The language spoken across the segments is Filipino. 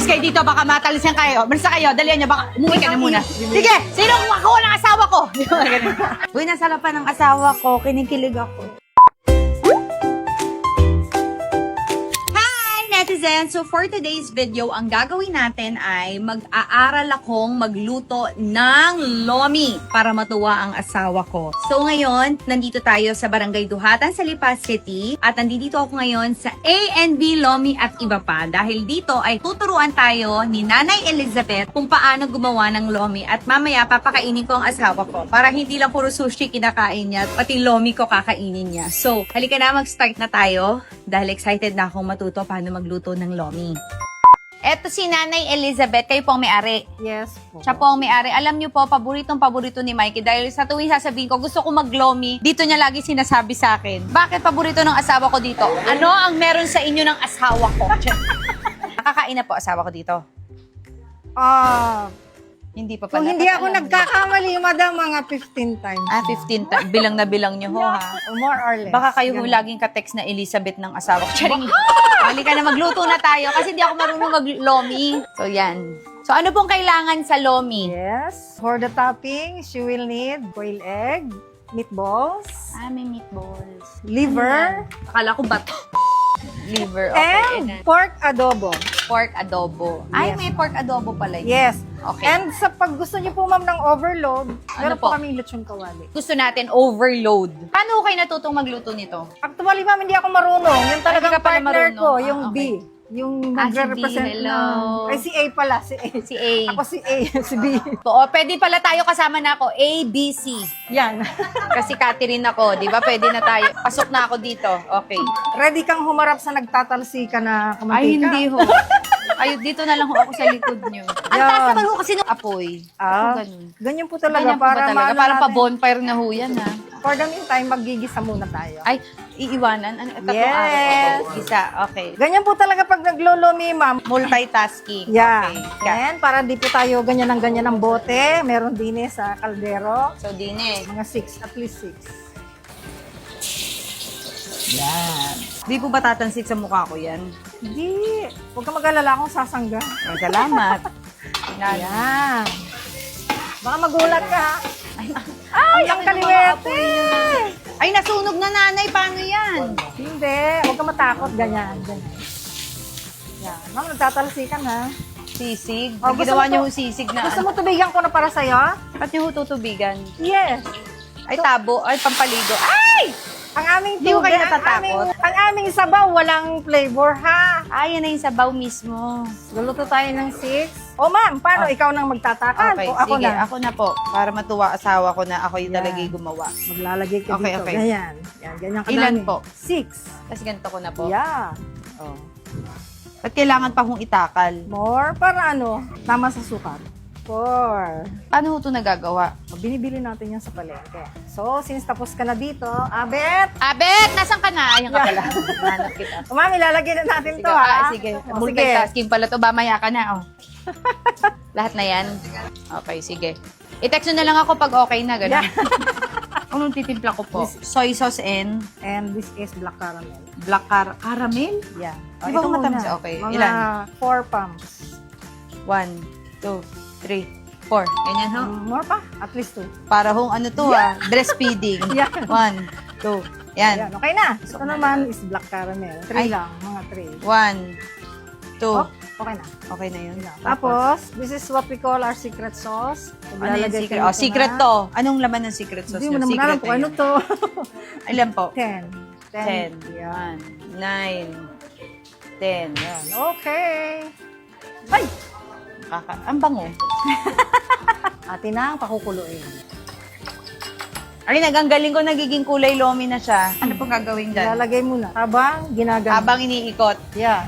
Mas kayo dito, baka matalisan kayo. Balsa kayo, dalihan nyo, baka umuwi ka na muna. Sige, sino makuha ng asawa ko? Uy, nasa harapan ng asawa ko, kinikilig ako. Hi, netizens! So for today's video, ang gagawin natin ay mag-aaral akong magluto ng lomi para matuwa ang asawa ko. So ngayon, nandito tayo sa Barangay Duhatan sa Lipas City at nandito ako ngayon sa A&B Lomi at iba pa dahil dito ay tuturuan tayo ni Nanay Elizabeth kung paano gumawa ng lomi at mamaya papakainin ko ang asawa ko para hindi lang puro sushi kinakain niya pati lomi ko kakainin niya. So, halika na mag-start na tayo dahil excited na akong matuto paano magluto ng lomi. Eto si Nanay Elizabeth, kayo po ang may-ari. Yes po. Siya po ang may-ari. Alam niyo po, paboritong paborito ni Mikey dahil sa tuwing sasabihin ko, gusto ko maglomi, dito niya lagi sinasabi sa akin. Bakit paborito ng asawa ko dito? Ano ang meron sa inyo ng asawa ko? Nakakain na po asawa ko dito. Ah, Hindi pa pala. kung hindi ako nagkakamali, madam, mga 15 times. Ah, 15. ta- bilang na bilang niyo ho, ha? Or More or less. Baka kayo ho laging ka-text na Elizabeth ng asawa ko. Charing. Halika na, magluto na tayo kasi hindi ako marunong mag-lomi. So, yan. So, ano pong kailangan sa lomi? Yes. For the toppings, you will need boiled egg, meatballs, Ah, may meatballs. liver, Akala ko bato. Liver, okay. and pork adobo. pork adobo. Ay, may pork adobo pala yun. Yes. Okay. And sa pag gusto niyo po, ma'am, ng overload, meron po? po kaming lechon kawali. Gusto natin overload. Paano kayo natutong magluto nito? Actually, ma'am, hindi ako marunong. Yung talagang Ay, ka partner marunong. ko, Ah, yung okay. B. Yung Ah, si B, nagre-represent ng... Ay, si A pala, si A. Si A. Ako si A, si B. Oo, pwede pala tayo kasama na ako. A, B, C. Yan. Kasi Catherine ako, di ba? Pwede na tayo. Pasok na ako dito. Okay. Ready kang humarap sa nagtatalsika na kamantika? Ay, hindi ho. Ay, dito na lang ho ako sa likod nyo. Ang taas naman ho kasi nung apoy. Ah, Ako ganun. ganyan po talaga. Ganyan po ba para talaga? maano Parang pa-bonfire na ho yan, ha? For the meantime, maggigisa muna tayo. Ay, iiwanan? Ano, tatlong Yes. araw. Okay. Isa, okay. Ganyan po talaga pag naglolomi, ma'am. Multitasking. Yeah. Okay. And para di po tayo ganyan ng ganyan ng bote, meron din eh sa kaldero. So, dine. Mga six, at least six. Yan. Di po ba tatansik sa mukha ko yan? Hindi. Huwag ka mag-alala kung sasangga. Oh, salamat. Yan. Yan. Baka magulat ka. ha? Ay, ang kaliwete. Ay, nasunog na nanay. Paano yan? Hindi. Huwag ka matakot. Ganyan. Ganyan. Yan. Ma'am, nagtatalsikan ha. Sisig. Oh, gusto Ginawa mo niyo to- ho sisig na. Gusto ano. mo tubigan ko na para sa'yo? Ba't niyo ho tutubigan? Yes. Ay, tabo. Ay, pampaligo. Ay! Ang aming Di ko tubig, kayo ang natatakot? aming, ang aming sabaw, walang flavor ha. Ay, yan na yung sabaw mismo. Luluto tayo ng six. O ma'am, paano? Oh. Ikaw nang magtatakan? Okay, o ako sige. na? Ako na po. Para matuwa asawa ko na ako yung Yan. talaga gumawa. Maglalagay ka Okay, dito. okay. Ganyan. Yan, ganyan ka Ilan po? Six. Tapos ganito ko na po. Yeah. Oh. Ba't kailangan pa hong itakal? More para ano? Tama sa sukat. Four. Paano ho ito nagagawa? Binibili natin yan sa palengke. So, since tapos ka na dito, abet! Abet! Nasaan ka na? Ayun ka pala. Hanap kita. O, ma'am, ilalagay na natin Sige, to, ah, ha? sige. O, sige. Multitasking pala to. Bamaya ka na, oh. Lahat na yan? Okay, sige. I-text na lang ako pag okay na, gano'n. Anong titimpla ko po? Soy sauce and And this is black caramel. black car caramel? Yeah. Di ba matamis? Okay, Mga ilan? four pumps. One, two, three, four. Ganyan, ho? Mm, More pa? At least two. Para hong ano to, ah, breastfeeding. Yeah. One, two, yan. Yan, okay na. Ito naman is black caramel. Three Ay. lang, mga three. One, two. Oh, okay na. Okay na yun. Tapos, this is what we call our secret sauce. ano yung Maglalagay secret? ka Oh, secret na- to. Anong laman ng secret sauce Hindi mo nyo? naman alam Secret kung ano to. Ilan po? Ten. Ten. Yan. One, nine, ten. Yan. Okay. Ay! Kaka ang bango. Atin na ang pakukuluin. Ay, naganggaling ko, nagiging kulay lomi na siya. Ano pong gagawin dyan? Lalagay mo na. Habang ginagamit. Habang iniikot. Yeah.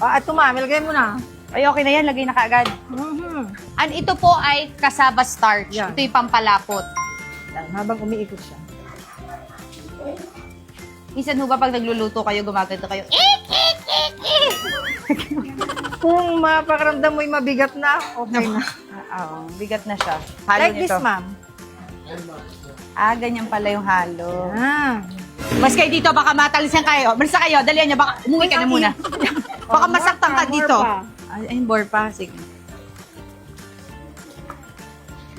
Ah, ito ma'am, ilagay mo na. Ay, okay na yan. Lagay na kaagad. Mhm. An ito po ay kasaba starch. Yan. Ito yung pampalapot. Yan, habang umiikot siya. Minsan ho ba pag nagluluto kayo, gumaganto kayo, eh, Kung mapakaramdam mo'y mabigat na, okay na. Ah, Oo, bigat na siya. Halo like nito. this, ma'am. Ah, ganyan pala yung halo. Ah. Mas kayo dito, baka matalisan kayo. Malisa kayo, dalihan nyo, baka umuwi ka na muna. baka Oh, masaktan ka more pa, dito. pa. Ay, ay, more pa. Sige.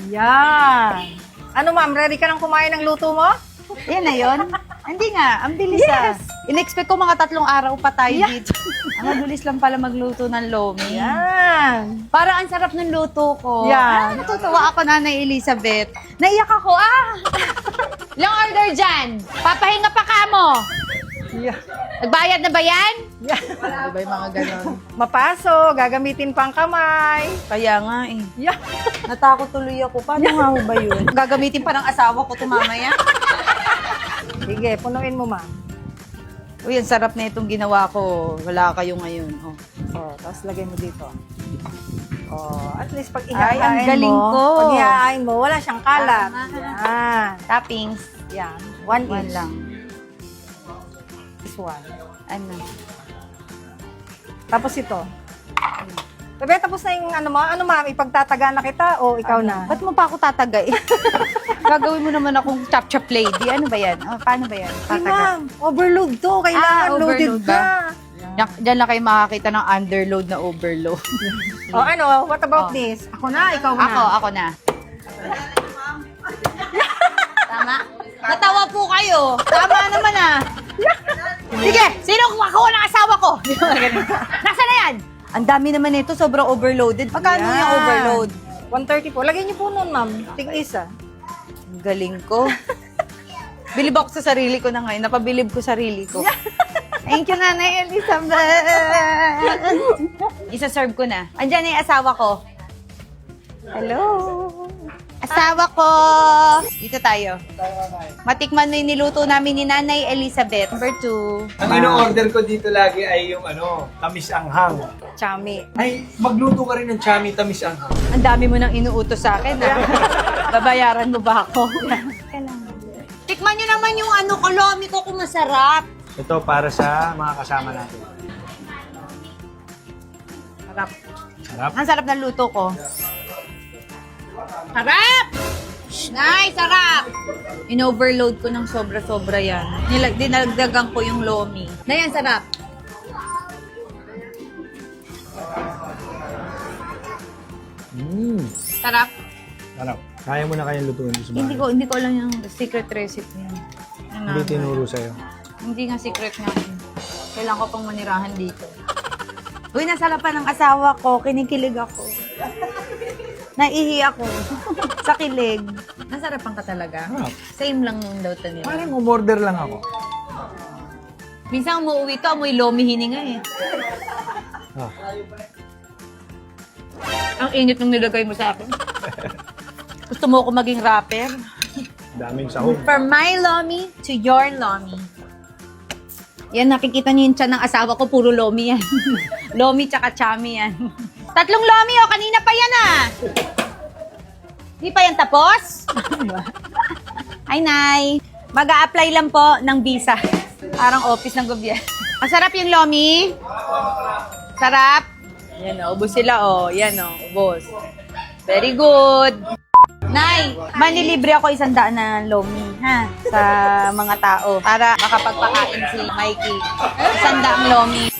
Yan. Ano ma'am, ready ka nang kumain ng luto mo? Yan na yun. Hindi nga, ang bilis ah. In-expect ko mga tatlong araw pa tayo dito. ang bilis lang pala magluto ng lomi. Yan. Para ang sarap ng luto ko. Yan. Ah, natutuwa ako, Nanay Elizabeth. Naiyak ako, ah! Long order dyan. Papahinga pa ka mo. Yan. Nagbayad na ba yan? Yan. Ano ba yung mga ganon? Mapaso, gagamitin pang kamay. Kaya nga eh. Yan. Natakot tuloy ako. Paano nga ho ba yun? Gagamitin pa ng asawa ko to mamaya. Sige, punuin mo ma'am. Uy, ang sarap na itong ginawa ko. Wala kayo ngayon. Oh. Oh, tapos lagay mo dito. Oh, at least pag Ay, ang galing mo, ko. pag ihahain mo, wala siyang kalat. Tama. Yan. Toppings. Yan. One, One inch. lang. This one. Ano? Tapos ito. Bebe, tapos na yung ano mo? Ano ma'am, ipagtataga na kita o ikaw na? Ba't mo pa ako tatagay? Gagawin mo naman akong chop-chop lady. Ano ba yan? Oh, paano ba yan? Ay, Tataga. ma'am, overload to. Kailangan Ah, loaded overload ka. Yan, dyan lang kayo makakita ng underload na overload. O ano, what about Oh. this? Ako na, ikaw na. ako, ako na. Tama? Natawa po kayo. Tama naman ah. Sige, sino kumakuha ng asawa ko? Nasaan na yan? Ang dami naman nito, sobrang overloaded. Magkano yung overload? 130 po. Lagay niyo po nun, ma'am. Tig isa. Ang galing ko. Bilib ako sa sarili ko na ngayon. Napabilib ko sarili ko. Thank you, Nanay Elizabeth. Isa-serve ko na. Andiyan na yung asawa ko. Hello. Asawa ko. Dito tayo. Matikman mo yung niluto namin ni Nanay Elizabeth. Number two. Ang ino-order ko dito lagi ay yung ano, tamis anghang. Chami. Ay, magluto ka rin ng chami tamis anghang. Ang dami mo nang inuutos sa akin, ha? Babayaran mo ba ako? Tikman nyo naman yung ano, kolomi ko kung masarap. Ito para sa mga kasama natin. Sarap. Sarap. Ang sarap ng luto ko. Sarap! Nice, sarap! In-overload ko ng sobra-sobra yan. Nilag dinagdagan ko yung lomi. Na yan, sarap. Mmm. Sarap. Sarap. Kaya mo na kayang lutuin sa Hindi bahay. ko, hindi ko alam yung secret recipe niya. Ano Hindi tinuro sa'yo. Hindi nga secret nga. Kailangan ko pang manirahan dito. Uy, nasarapan ng asawa ko. Kinikilig ako. Naihi ako. sa kilig. Nasarapan ka talaga? Sarap. Same lang yung daw to nila. Parang umorder lang ako. Minsan umuwi to, amoy lomi hininga eh. Ah. Ang init nung nilagay mo sa akin. Gusto mo ako maging rapper? Daming sahog. From my lomi to your lomi. Yan, nakikita niyo yung tiyan ng asawa ko, puro lomi yan. lomi tsaka chami yan. Tatlong lomi, oh, kanina pa yan ah. Di pa yan tapos? Hi, Nay. mag apply lang po ng visa. Parang office ng gobyerno. Ang sarap yung lomi. Sarap. Yan o, ubos sila o. Yan o, ubos. Very good. Nay, manlilibre ako isang daan na lomi, ha? Sa mga tao. Para makapagpakain si Mikey. Isang daang lomi.